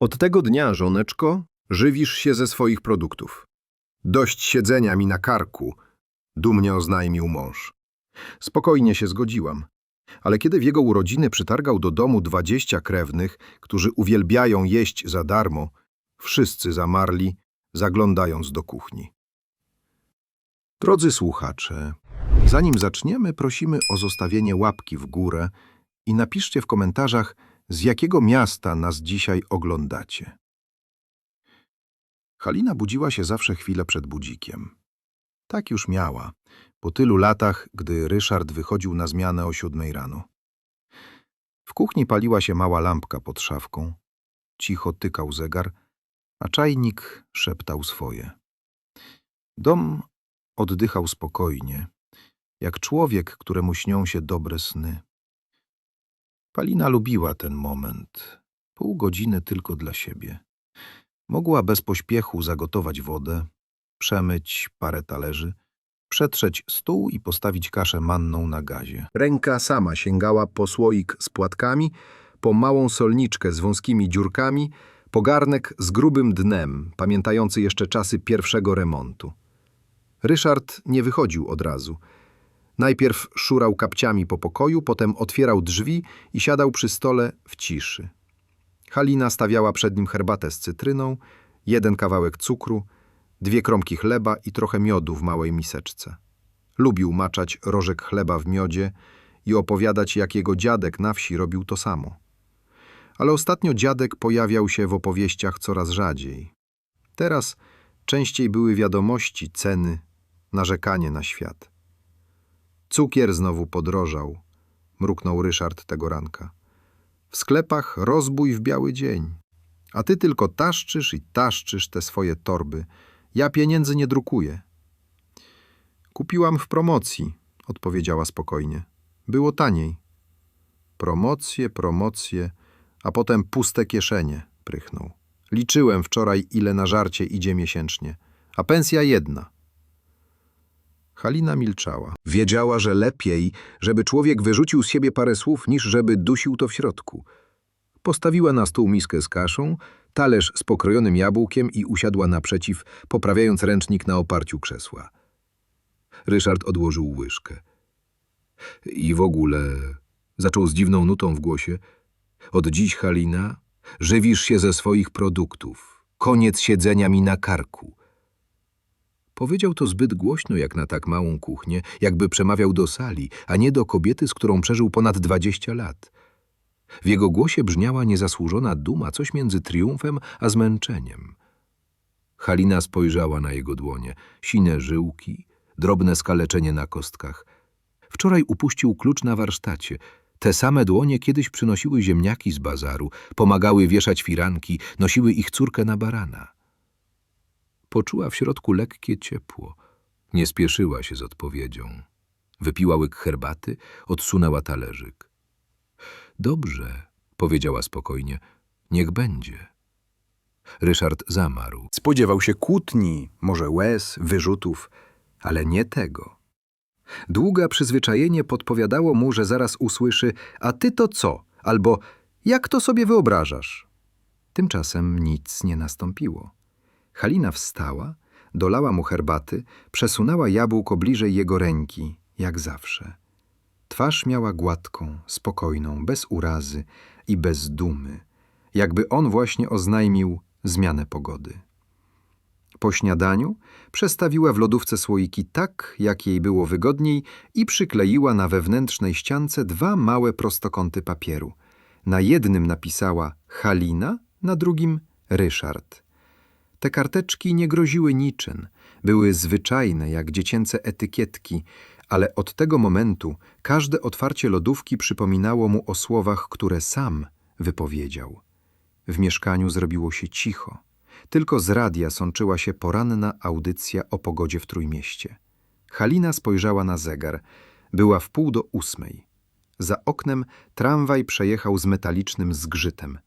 Od tego dnia, żoneczko, żywisz się ze swoich produktów. Dość siedzenia mi na karku, dumnie oznajmił mąż. Spokojnie się zgodziłam. Ale kiedy w jego urodziny przytargał do domu dwadzieścia krewnych, którzy uwielbiają jeść za darmo, wszyscy zamarli, zaglądając do kuchni. Drodzy słuchacze, zanim zaczniemy, prosimy o zostawienie łapki w górę i napiszcie w komentarzach, z jakiego miasta nas dzisiaj oglądacie. Halina budziła się zawsze chwilę przed budzikiem. Tak już miała, po tylu latach, gdy Ryszard wychodził na zmianę o siódmej rano. W kuchni paliła się mała lampka pod szafką. Cicho tykał zegar, a czajnik szeptał swoje. Dom oddychał spokojnie, jak człowiek, któremu śnią się dobre sny. Palina lubiła ten moment. Pół godziny tylko dla siebie. Mogła bez pośpiechu zagotować wodę, przemyć parę talerzy, przetrzeć stół i postawić kaszę manną na gazie. Ręka sama sięgała po słoik z płatkami, po małą solniczkę z wąskimi dziurkami, po garnek z grubym dnem, pamiętający jeszcze czasy pierwszego remontu. Ryszard nie wychodził od razu. Najpierw szurał kapciami po pokoju, potem otwierał drzwi i siadał przy stole w ciszy. Halina stawiała przed nim herbatę z cytryną, jeden kawałek cukru, dwie kromki chleba i trochę miodu w małej miseczce. Lubił maczać rożek chleba w miodzie i opowiadać, jak jego dziadek na wsi robił to samo. Ale ostatnio dziadek pojawiał się w opowieściach coraz rzadziej. Teraz częściej były wiadomości, ceny, narzekanie na świat. Cukier znowu podrożał, mruknął Ryszard tego ranka. W sklepach rozbój w biały dzień. A ty tylko taszczysz i taszczysz te swoje torby. Ja pieniędzy nie drukuję. Kupiłam w promocji, odpowiedziała spokojnie. Było taniej. Promocje, promocje, a potem puste kieszenie, prychnął. Liczyłem wczoraj, ile na żarcie idzie miesięcznie, a pensja jedna. Halina milczała. Wiedziała, że lepiej, żeby człowiek wyrzucił z siebie parę słów, niż żeby dusił to w środku. Postawiła na stół miskę z kaszą, talerz z pokrojonym jabłkiem i usiadła naprzeciw, poprawiając ręcznik na oparciu krzesła. Ryszard odłożył łyżkę. I w ogóle, zaczął z dziwną nutą w głosie, od dziś, Halina, żywisz się ze swoich produktów. Koniec siedzenia mi na karku. Powiedział to zbyt głośno jak na tak małą kuchnię, jakby przemawiał do sali, a nie do kobiety, z którą przeżył ponad dwadzieścia lat. W jego głosie brzmiała niezasłużona duma, coś między triumfem a zmęczeniem. Halina spojrzała na jego dłonie, sine żyłki, drobne skaleczenie na kostkach. Wczoraj upuścił klucz na warsztacie. Te same dłonie kiedyś przynosiły ziemniaki z bazaru, pomagały wieszać firanki, nosiły ich córkę na barana. Poczuła w środku lekkie ciepło. Nie spieszyła się z odpowiedzią. Wypiła łyk herbaty, odsunęła talerzyk. Dobrze, powiedziała spokojnie, niech będzie. Ryszard zamarł. Spodziewał się kłótni, może łez, wyrzutów, ale nie tego. Długa przyzwyczajenie podpowiadało mu, że zaraz usłyszy a ty to co? albo jak to sobie wyobrażasz? Tymczasem nic nie nastąpiło. Halina wstała, dolała mu herbaty, przesunęła jabłko bliżej jego ręki, jak zawsze. Twarz miała gładką, spokojną, bez urazy i bez dumy, jakby on właśnie oznajmił zmianę pogody. Po śniadaniu przestawiła w lodówce słoiki tak, jak jej było wygodniej i przykleiła na wewnętrznej ściance dwa małe prostokąty papieru. Na jednym napisała Halina, na drugim Ryszard. Te karteczki nie groziły niczym, były zwyczajne jak dziecięce etykietki, ale od tego momentu każde otwarcie lodówki przypominało mu o słowach, które sam wypowiedział. W mieszkaniu zrobiło się cicho. Tylko z radia sączyła się poranna audycja o pogodzie w Trójmieście. Halina spojrzała na zegar. Była w pół do ósmej. Za oknem tramwaj przejechał z metalicznym zgrzytem.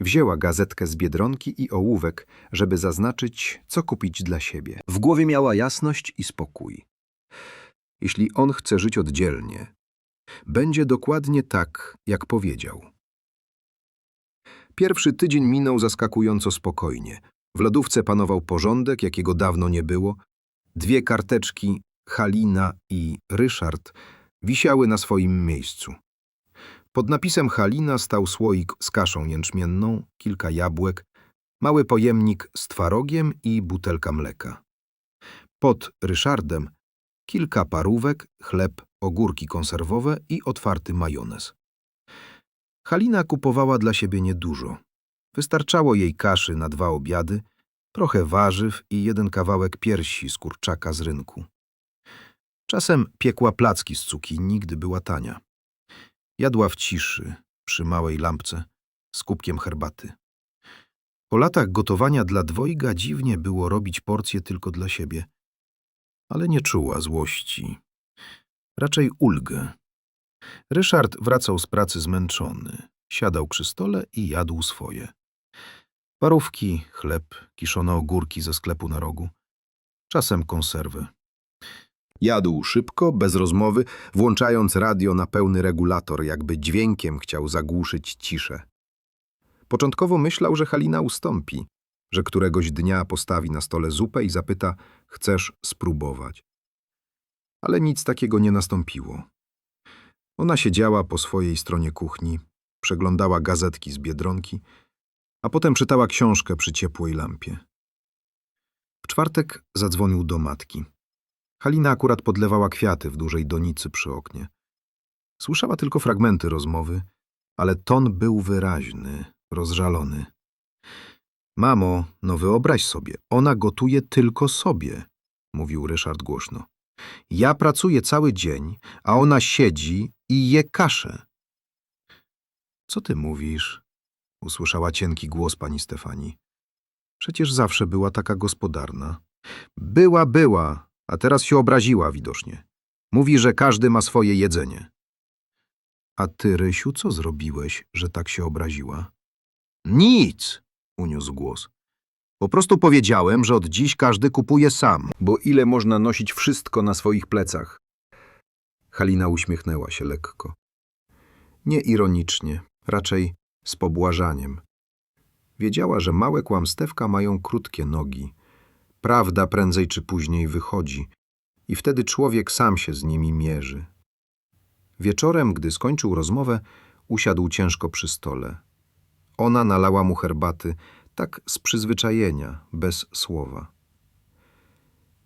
Wzięła gazetkę z Biedronki i ołówek, żeby zaznaczyć, co kupić dla siebie. W głowie miała jasność i spokój. Jeśli on chce żyć oddzielnie, będzie dokładnie tak, jak powiedział. Pierwszy tydzień minął zaskakująco spokojnie. W lodówce panował porządek, jakiego dawno nie było. Dwie karteczki, Halina i Ryszard, wisiały na swoim miejscu. Pod napisem Halina stał słoik z kaszą jęczmienną, kilka jabłek, mały pojemnik z twarogiem i butelka mleka. Pod Ryszardem kilka parówek, chleb, ogórki konserwowe i otwarty majonez. Halina kupowała dla siebie niedużo. Wystarczało jej kaszy na dwa obiady, trochę warzyw i jeden kawałek piersi z kurczaka z rynku. Czasem piekła placki z cukinii, gdy była tania. Jadła w ciszy, przy małej lampce, z kubkiem herbaty. Po latach gotowania dla dwojga dziwnie było robić porcje tylko dla siebie, ale nie czuła złości. Raczej ulgę. Ryszard wracał z pracy zmęczony, siadał przy stole i jadł swoje. Parówki, chleb, kiszone ogórki ze sklepu na rogu, czasem konserwy. Jadł szybko, bez rozmowy, włączając radio na pełny regulator, jakby dźwiękiem chciał zagłuszyć ciszę. Początkowo myślał, że Halina ustąpi, że któregoś dnia postawi na stole zupę i zapyta, chcesz spróbować. Ale nic takiego nie nastąpiło. Ona siedziała po swojej stronie kuchni, przeglądała gazetki z Biedronki, a potem czytała książkę przy ciepłej lampie. W czwartek zadzwonił do matki. Halina akurat podlewała kwiaty w dużej donicy przy oknie. Słyszała tylko fragmenty rozmowy, ale ton był wyraźny, rozżalony. Mamo, no wyobraź sobie, ona gotuje tylko sobie, mówił Ryszard głośno. Ja pracuję cały dzień, a ona siedzi i je kaszę. Co ty mówisz? usłyszała cienki głos pani Stefani. Przecież zawsze była taka gospodarna. Była, była, a teraz się obraziła widocznie. Mówi, że każdy ma swoje jedzenie. A ty, Rysiu, co zrobiłeś, że tak się obraziła? Nic, uniósł głos. Po prostu powiedziałem, że od dziś każdy kupuje sam, bo ile można nosić wszystko na swoich plecach? Halina uśmiechnęła się lekko. Nie ironicznie, raczej z pobłażaniem. Wiedziała, że małe kłamstewka mają krótkie nogi. Prawda prędzej czy później wychodzi i wtedy człowiek sam się z nimi mierzy. Wieczorem, gdy skończył rozmowę, usiadł ciężko przy stole. Ona nalała mu herbaty, tak z przyzwyczajenia, bez słowa.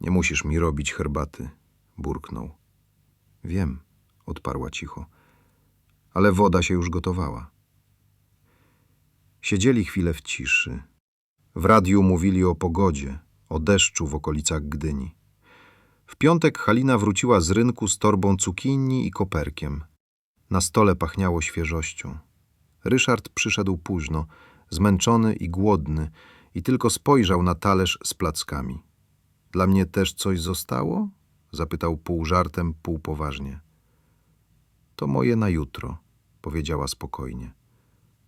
Nie musisz mi robić herbaty, burknął. Wiem, odparła cicho, ale woda się już gotowała. Siedzieli chwilę w ciszy. W radiu mówili o pogodzie, o deszczu w okolicach Gdyni. W piątek Halina wróciła z rynku z torbą cukinii i koperkiem. Na stole pachniało świeżością. Ryszard przyszedł późno, zmęczony i głodny i tylko spojrzał na talerz z plackami. Dla mnie też coś zostało? Zapytał pół żartem, pół poważnie. To moje na jutro, powiedziała spokojnie.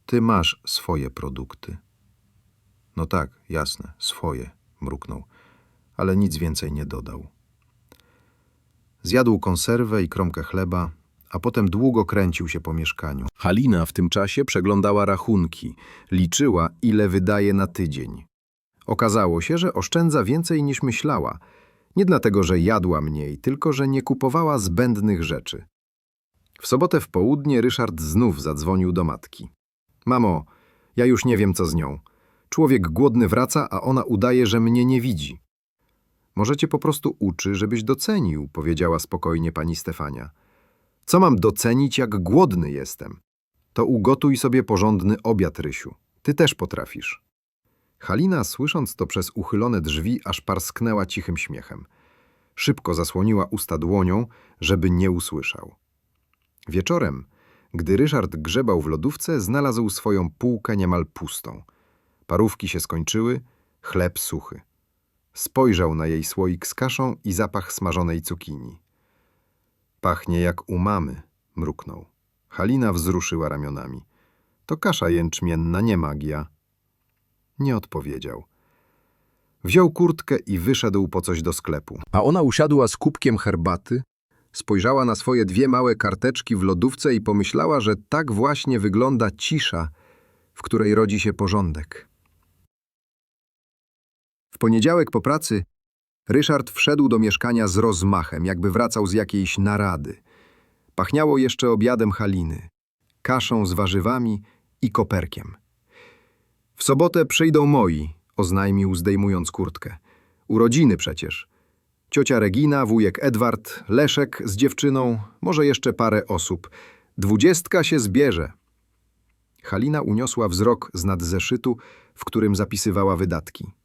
Ty masz swoje produkty. No tak, jasne, swoje, mruknął, ale nic więcej nie dodał. Zjadł konserwę i kromkę chleba, a potem długo kręcił się po mieszkaniu. Halina w tym czasie przeglądała rachunki, liczyła, ile wydaje na tydzień. Okazało się, że oszczędza więcej niż myślała. Nie dlatego, że jadła mniej, tylko że nie kupowała zbędnych rzeczy. W sobotę w południe Ryszard znów zadzwonił do matki. Mamo, ja już nie wiem, co z nią. Człowiek głodny wraca, a ona udaje, że mnie nie widzi. Może cię po prostu uczy, żebyś docenił, powiedziała spokojnie pani Stefania. Co mam docenić, jak głodny jestem? To ugotuj sobie porządny obiad, Rysiu. Ty też potrafisz. Halina, słysząc to przez uchylone drzwi, aż parsknęła cichym śmiechem. Szybko zasłoniła usta dłonią, żeby nie usłyszał. Wieczorem, gdy Ryszard grzebał w lodówce, znalazł swoją półkę niemal pustą. Parówki się skończyły, chleb suchy. Spojrzał na jej słoik z kaszą i zapach smażonej cukinii. Pachnie jak u mamy, mruknął. Halina wzruszyła ramionami. To kasza jęczmienna, nie magia. Nie odpowiedział. Wziął kurtkę i wyszedł po coś do sklepu. A ona usiadła z kubkiem herbaty, spojrzała na swoje dwie małe karteczki w lodówce i pomyślała, że tak właśnie wygląda cisza, w której rodzi się porządek. Poniedziałek po pracy Ryszard wszedł do mieszkania z rozmachem, jakby wracał z jakiejś narady. Pachniało jeszcze obiadem Haliny, kaszą z warzywami i koperkiem. W sobotę przyjdą moi, oznajmił zdejmując kurtkę. Urodziny przecież. Ciocia Regina, wujek Edward, Leszek z dziewczyną, może jeszcze parę osób. Dwudziestka się zbierze. Halina uniosła wzrok z nad zeszytu, w którym zapisywała wydatki.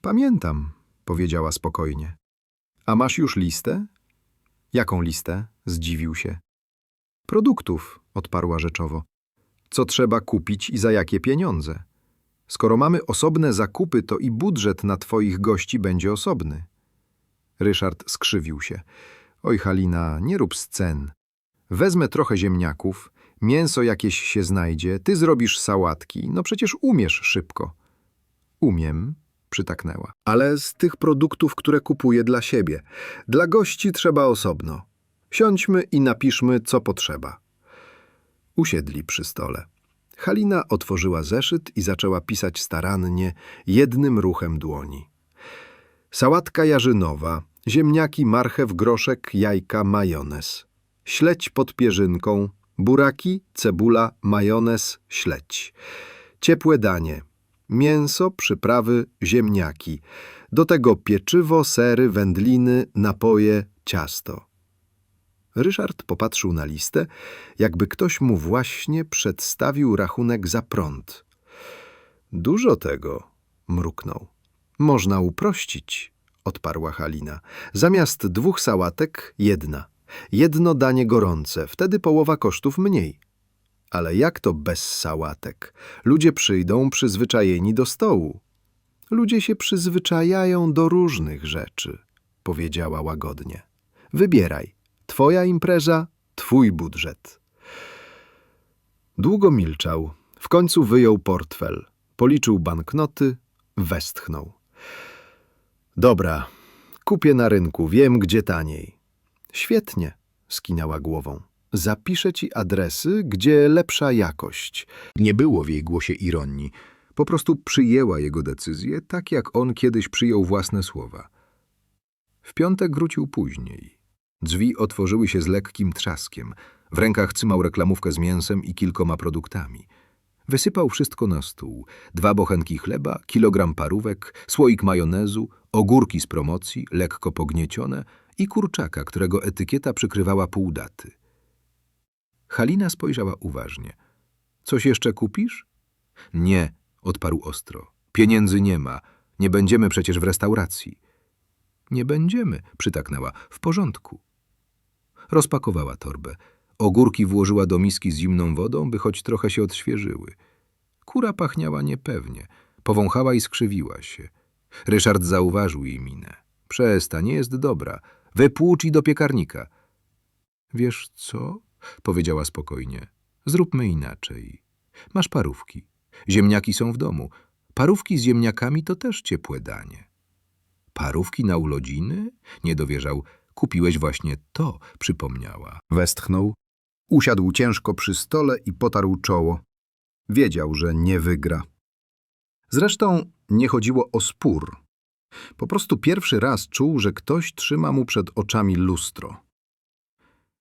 Pamiętam, powiedziała spokojnie. A masz już listę? Jaką listę? zdziwił się. Produktów, odparła rzeczowo. Co trzeba kupić i za jakie pieniądze? Skoro mamy osobne zakupy, to i budżet na twoich gości będzie osobny. Ryszard skrzywił się. Oj, Halina, nie rób scen. Wezmę trochę ziemniaków, mięso jakieś się znajdzie, ty zrobisz sałatki, no przecież umiesz szybko. Umiem, przytaknęła. Ale z tych produktów, które kupuję dla siebie. Dla gości trzeba osobno. Siądźmy i napiszmy, co potrzeba. Usiedli przy stole. Halina otworzyła zeszyt i zaczęła pisać starannie, jednym ruchem dłoni. Sałatka jarzynowa, ziemniaki, marchew, groszek, jajka, majonez. Śledź pod pierzynką, buraki, cebula, majonez, śledź. Ciepłe danie. Mięso, przyprawy, ziemniaki. Do tego pieczywo, sery, wędliny, napoje, ciasto. Ryszard popatrzył na listę, jakby ktoś mu właśnie przedstawił rachunek za prąd. Dużo tego, mruknął. Można uprościć, odparła Halina. Zamiast dwóch sałatek, jedna. Jedno danie gorące, wtedy połowa kosztów mniej. Ale jak to bez sałatek? Ludzie przyjdą przyzwyczajeni do stołu. Ludzie się przyzwyczajają do różnych rzeczy, powiedziała łagodnie. Wybieraj. Twoja impreza, twój budżet. Długo milczał. W końcu wyjął portfel. Policzył banknoty, westchnął. Dobra, kupię na rynku, wiem gdzie taniej. Świetnie, skinęła głową. Zapiszę ci adresy, gdzie lepsza jakość. Nie było w jej głosie ironii. Po prostu przyjęła jego decyzję, tak jak on kiedyś przyjął własne słowa. W piątek wrócił później. Drzwi otworzyły się z lekkim trzaskiem. W rękach cymał reklamówkę z mięsem i kilkoma produktami. Wysypał wszystko na stół. Dwa bochenki chleba, kilogram parówek, słoik majonezu, ogórki z promocji, lekko pogniecione i kurczaka, którego etykieta przykrywała pół daty. Halina spojrzała uważnie. Coś jeszcze kupisz? Nie, odparł ostro. Pieniędzy nie ma. Nie będziemy przecież w restauracji. Nie będziemy, przytaknęła. W porządku. Rozpakowała torbę. Ogórki włożyła do miski z zimną wodą, by choć trochę się odświeżyły. Kura pachniała niepewnie. Powąchała i skrzywiła się. Ryszard zauważył jej minę. Przestań, nie jest dobra. Wypłucz i do piekarnika. Wiesz co? Powiedziała spokojnie. Zróbmy inaczej. Masz parówki. Ziemniaki są w domu. Parówki z ziemniakami to też ciepłe danie. Parówki na urodziny? Nie dowierzał. Kupiłeś właśnie to, przypomniała. Westchnął. Usiadł ciężko przy stole i potarł czoło. Wiedział, że nie wygra. Zresztą nie chodziło o spór. Po prostu pierwszy raz czuł, że ktoś trzyma mu przed oczami lustro.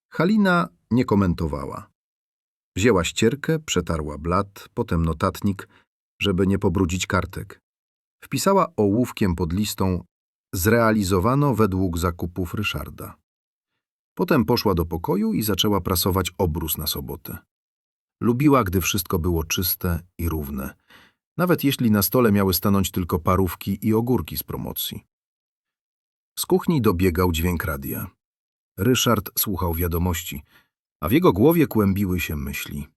Halina nie komentowała. Wzięła ścierkę, przetarła blat, potem notatnik, żeby nie pobrudzić kartek. Wpisała ołówkiem pod listą zrealizowano według zakupów Ryszarda. Potem poszła do pokoju i zaczęła prasować obrus na sobotę. Lubiła, gdy wszystko było czyste i równe, nawet jeśli na stole miały stanąć tylko parówki i ogórki z promocji. Z kuchni dobiegał dźwięk radia. Ryszard słuchał wiadomości, a w jego głowie kłębiły się myśli.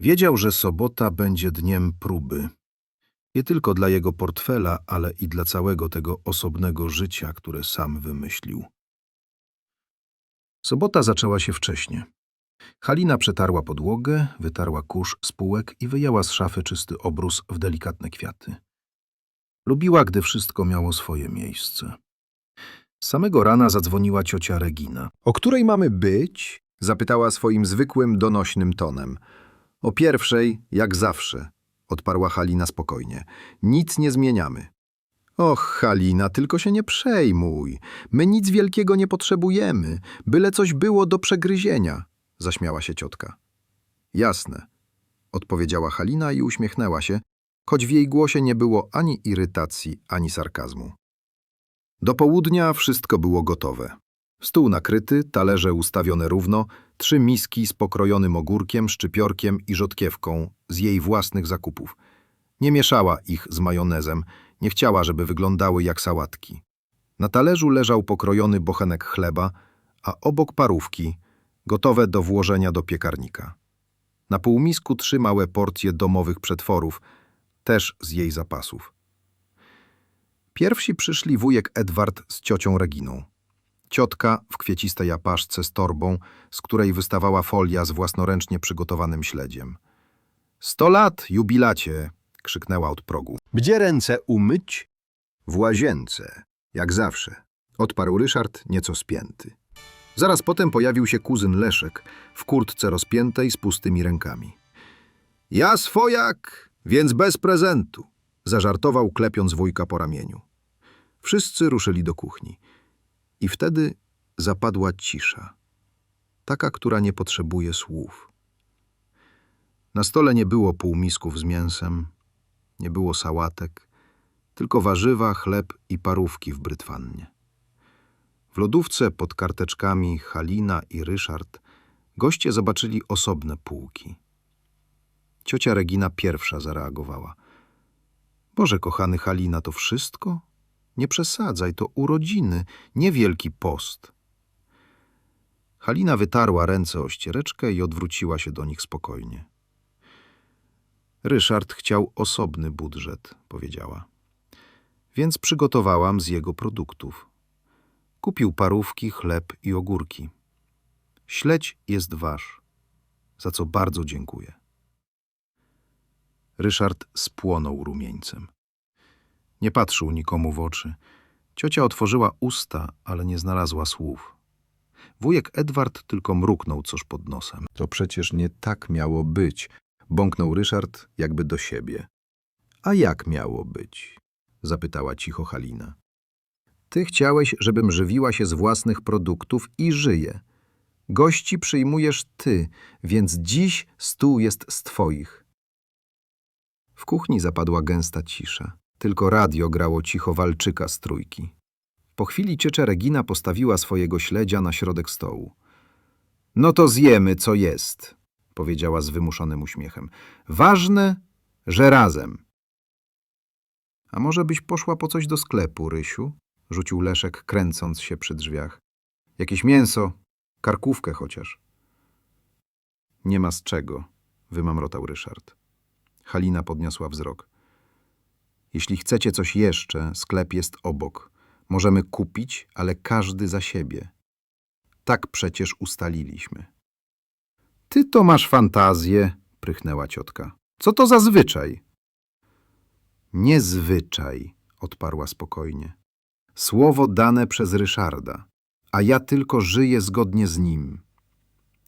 Wiedział, że sobota będzie dniem próby. Nie tylko dla jego portfela, ale i dla całego tego osobnego życia, które sam wymyślił. Sobota zaczęła się wcześnie. Halina przetarła podłogę, wytarła kurz z półek i wyjęła z szafy czysty obrus w delikatne kwiaty. Lubiła, gdy wszystko miało swoje miejsce. Samego rana zadzwoniła ciocia Regina. O której mamy być? Zapytała swoim zwykłym, donośnym tonem. O pierwszej, jak zawsze, odparła Halina spokojnie. Nic nie zmieniamy. Och, Halina, tylko się nie przejmuj. My nic wielkiego nie potrzebujemy, byle coś było do przegryzienia, zaśmiała się ciotka. Jasne, odpowiedziała Halina i uśmiechnęła się, choć w jej głosie nie było ani irytacji, ani sarkazmu. Do południa wszystko było gotowe. Stół nakryty, talerze ustawione równo, trzy miski z pokrojonym ogórkiem, szczypiorkiem i rzodkiewką z jej własnych zakupów. Nie mieszała ich z majonezem, nie chciała, żeby wyglądały jak sałatki. Na talerzu leżał pokrojony bochenek chleba, a obok parówki, gotowe do włożenia do piekarnika. Na półmisku trzy małe porcje domowych przetworów, też z jej zapasów. Pierwsi przyszli wujek Edward z ciocią Reginą. Ciotka w kwiecistej apaszce z torbą, z której wystawała folia z własnoręcznie przygotowanym śledziem. Sto lat, jubilacie! krzyknęła od progu. Gdzie ręce umyć? W łazience, jak zawsze, odparł Ryszard nieco spięty. Zaraz potem pojawił się kuzyn Leszek w kurtce rozpiętej z pustymi rękami. Ja swojak, więc bez prezentu, zażartował klepiąc wujka po ramieniu. Wszyscy ruszyli do kuchni. I wtedy zapadła cisza. Taka, która nie potrzebuje słów. Na stole nie było półmisków z mięsem, nie było sałatek, tylko warzywa, chleb i parówki w brytwannie. W lodówce pod karteczkami Halina i Ryszard goście zobaczyli osobne półki. Ciocia Regina pierwsza zareagowała. Boże kochany Halina, to wszystko? Nie przesadzaj, to urodziny, nie wielki post. Halina wytarła ręce o ściereczkę i odwróciła się do nich spokojnie. Ryszard chciał osobny budżet, powiedziała. Więc przygotowałam z jego produktów. Kupił parówki, chleb i ogórki. Śledź jest wasz, za co bardzo dziękuję. Ryszard spłonął rumieńcem. Nie patrzył nikomu w oczy. Ciocia otworzyła usta, ale nie znalazła słów. Wujek Edward tylko mruknął coś pod nosem. To przecież nie tak miało być, bąknął Ryszard jakby do siebie. A jak miało być? zapytała cicho Halina. Ty chciałeś, żebym żywiła się z własnych produktów i żyję. Gości przyjmujesz ty, więc dziś stół jest z twoich. W kuchni zapadła gęsta cisza. Tylko radio grało cicho walczyka z trójki. Po chwili ciecza Regina postawiła swojego śledzia na środek stołu. No to zjemy, co jest, powiedziała z wymuszonym uśmiechem. Ważne, że razem. A może byś poszła po coś do sklepu, Rysiu? rzucił Leszek, kręcąc się przy drzwiach. Jakieś mięso, karkówkę chociaż. Nie ma z czego, wymamrotał Ryszard. Halina podniosła wzrok. Jeśli chcecie coś jeszcze, sklep jest obok. Możemy kupić, ale każdy za siebie. Tak przecież ustaliliśmy. Ty to masz fantazję, prychnęła ciotka. Co to za zwyczaj? Niezwyczaj, odparła spokojnie. Słowo dane przez Ryszarda, a ja tylko żyję zgodnie z nim.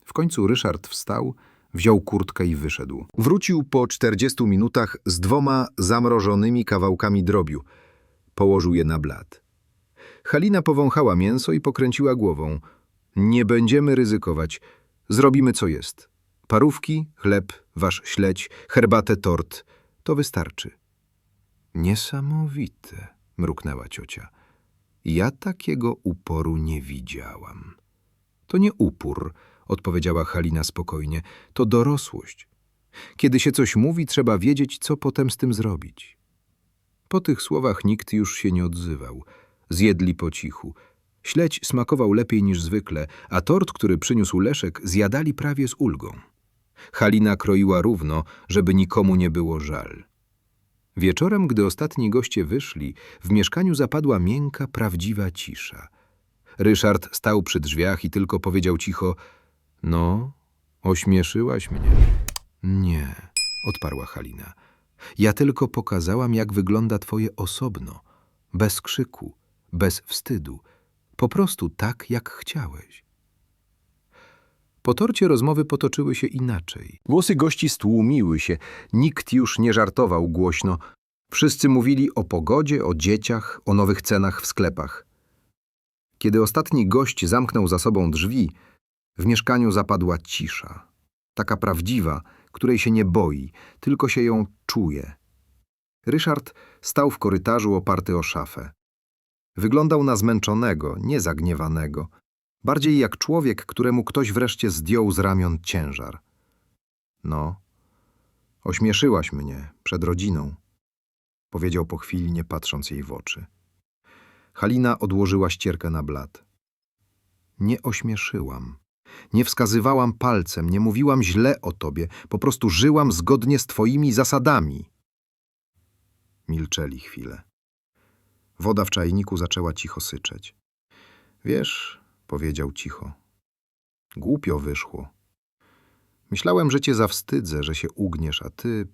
W końcu Ryszard wstał, wziął kurtkę i wyszedł. Wrócił po czterdziestu minutach z dwoma zamrożonymi kawałkami drobiu. Położył je na blat. Halina powąchała mięso i pokręciła głową. Nie będziemy ryzykować. Zrobimy co jest. Parówki, chleb, wasz śledź, herbatę, tort. To wystarczy. Niesamowite, mruknęła ciocia. Ja takiego uporu nie widziałam. To nie upór, odpowiedziała Halina spokojnie. To dorosłość. Kiedy się coś mówi, trzeba wiedzieć, co potem z tym zrobić. Po tych słowach nikt już się nie odzywał. Zjedli po cichu. Śledź smakował lepiej niż zwykle, a tort, który przyniósł Leszek, zjadali prawie z ulgą. Halina kroiła równo, żeby nikomu nie było żal. Wieczorem, gdy ostatni goście wyszli, w mieszkaniu zapadła miękka, prawdziwa cisza. Ryszard stał przy drzwiach i tylko powiedział cicho – no, ośmieszyłaś mnie. Nie, odparła Halina. Ja tylko pokazałam, jak wygląda twoje osobno. Bez krzyku, bez wstydu. Po prostu tak, jak chciałeś. Po torcie rozmowy potoczyły się inaczej. Głosy gości stłumiły się. Nikt już nie żartował głośno. Wszyscy mówili o pogodzie, o dzieciach, o nowych cenach w sklepach. Kiedy ostatni gość zamknął za sobą drzwi, w mieszkaniu zapadła cisza. Taka prawdziwa, której się nie boi, tylko się ją czuje. Ryszard stał w korytarzu oparty o szafę. Wyglądał na zmęczonego, nie zagniewanego. Bardziej jak człowiek, któremu ktoś wreszcie zdjął z ramion ciężar. No, ośmieszyłaś mnie przed rodziną, powiedział po chwili, nie patrząc jej w oczy. Halina odłożyła ścierkę na blat. Nie ośmieszyłam. Nie wskazywałam palcem, nie mówiłam źle o tobie, po prostu żyłam zgodnie z twoimi zasadami. Milczeli chwilę. Woda w czajniku zaczęła cicho syczeć. Wiesz, powiedział cicho. Głupio wyszło. Myślałem, że cię zawstydzę, że się ugniesz, a ty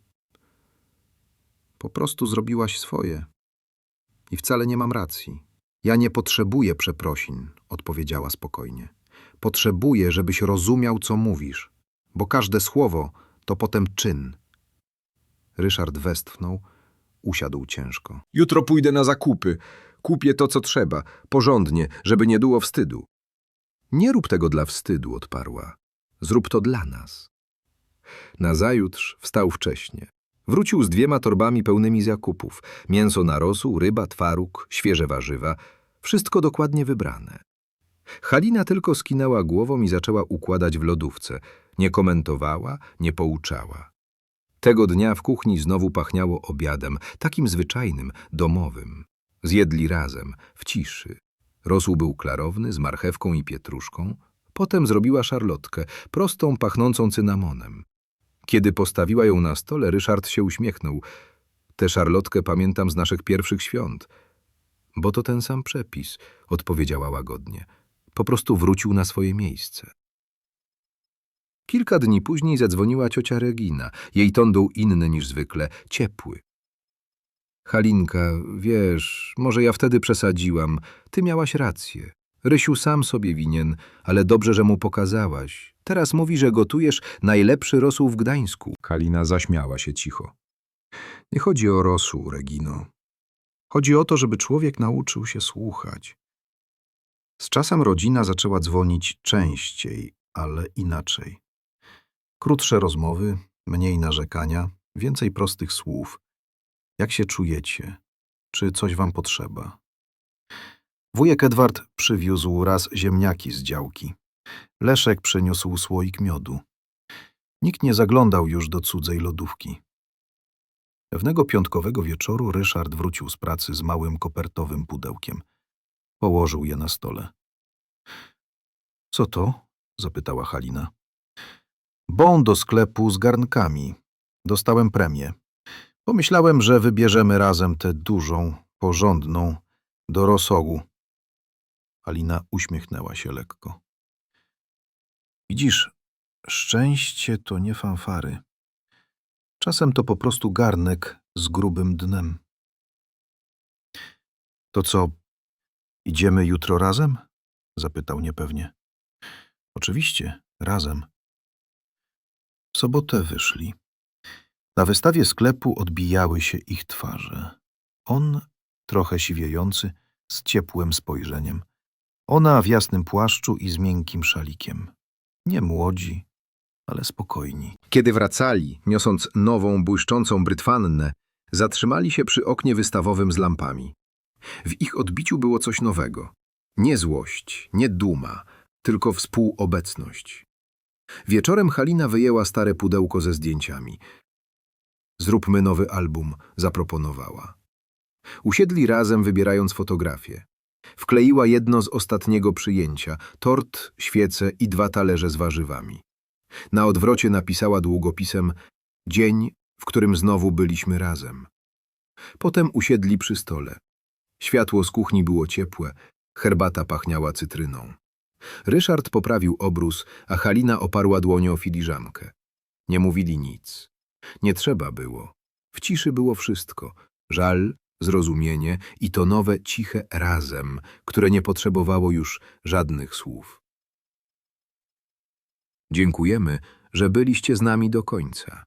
po prostu zrobiłaś swoje. I wcale nie mam racji. Ja nie potrzebuję przeprosin, odpowiedziała spokojnie. Potrzebuję, żebyś rozumiał, co mówisz, bo każde słowo to potem czyn. Ryszard westchnął, usiadł ciężko. Jutro pójdę na zakupy. Kupię to, co trzeba, porządnie, żeby nie było wstydu. Nie rób tego dla wstydu, odparła. Zrób to dla nas. Nazajutrz wstał wcześnie. Wrócił z dwiema torbami pełnymi zakupów. Mięso na rosół, ryba, twaróg, świeże warzywa. Wszystko dokładnie wybrane. Halina tylko skinęła głową i zaczęła układać w lodówce. Nie komentowała, nie pouczała. Tego dnia w kuchni znowu pachniało obiadem, takim zwyczajnym, domowym. Zjedli razem, w ciszy. Rosół był klarowny, z marchewką i pietruszką. Potem zrobiła szarlotkę, prostą, pachnącą cynamonem. Kiedy postawiła ją na stole, Ryszard się uśmiechnął. Tę szarlotkę pamiętam z naszych pierwszych świąt. Bo to ten sam przepis, odpowiedziała łagodnie. Po prostu wrócił na swoje miejsce. Kilka dni później zadzwoniła ciocia Regina. Jej ton był inny niż zwykle, ciepły. Halinka, wiesz, może ja wtedy przesadziłam. Ty miałaś rację. Rysiu sam sobie winien, ale dobrze, że mu pokazałaś. Teraz mówi, że gotujesz najlepszy rosół w Gdańsku. Halina zaśmiała się cicho. Nie chodzi o rosół, Regino. Chodzi o to, żeby człowiek nauczył się słuchać. Z czasem rodzina zaczęła dzwonić częściej, ale inaczej. Krótsze rozmowy, mniej narzekania, więcej prostych słów. Jak się czujecie? Czy coś wam potrzeba? Wujek Edward przywiózł raz ziemniaki z działki. Leszek przyniósł słoik miodu. Nikt nie zaglądał już do cudzej lodówki. Pewnego piątkowego wieczoru Ryszard wrócił z pracy z małym kopertowym pudełkiem. Położył je na stole. Co to? zapytała Halina. Bon do sklepu z garnkami. Dostałem premię. Pomyślałem, że wybierzemy razem tę dużą, porządną, do rosołu. Halina uśmiechnęła się lekko. Widzisz, szczęście to nie fanfary. Czasem to po prostu garnek z grubym dnem. To co, idziemy jutro razem? zapytał niepewnie. Oczywiście, razem. W sobotę wyszli. Na wystawie sklepu odbijały się ich twarze. On, trochę siwiejący, z ciepłym spojrzeniem. Ona w jasnym płaszczu i z miękkim szalikiem. Nie młodzi, ale spokojni. Kiedy wracali, niosąc nową, błyszczącą brytwannę, zatrzymali się przy oknie wystawowym z lampami. W ich odbiciu było coś nowego. Nie złość, nie duma, tylko współobecność. Wieczorem Halina wyjęła stare pudełko ze zdjęciami. Zróbmy nowy album, zaproponowała. Usiedli razem, wybierając fotografie. Wkleiła jedno z ostatniego przyjęcia, tort, świece i dwa talerze z warzywami. Na odwrocie napisała długopisem Dzień, w którym znowu byliśmy razem. Potem usiedli przy stole. Światło z kuchni było ciepłe, herbata pachniała cytryną. Ryszard poprawił obrus, a Halina oparła dłonią o filiżankę. Nie mówili nic. Nie trzeba było. W ciszy było wszystko. Żal, zrozumienie i to nowe, ciche razem, które nie potrzebowało już żadnych słów. Dziękujemy, że byliście z nami do końca.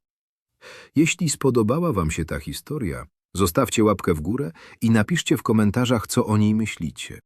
Jeśli spodobała Wam się ta historia, zostawcie łapkę w górę i napiszcie w komentarzach, co o niej myślicie.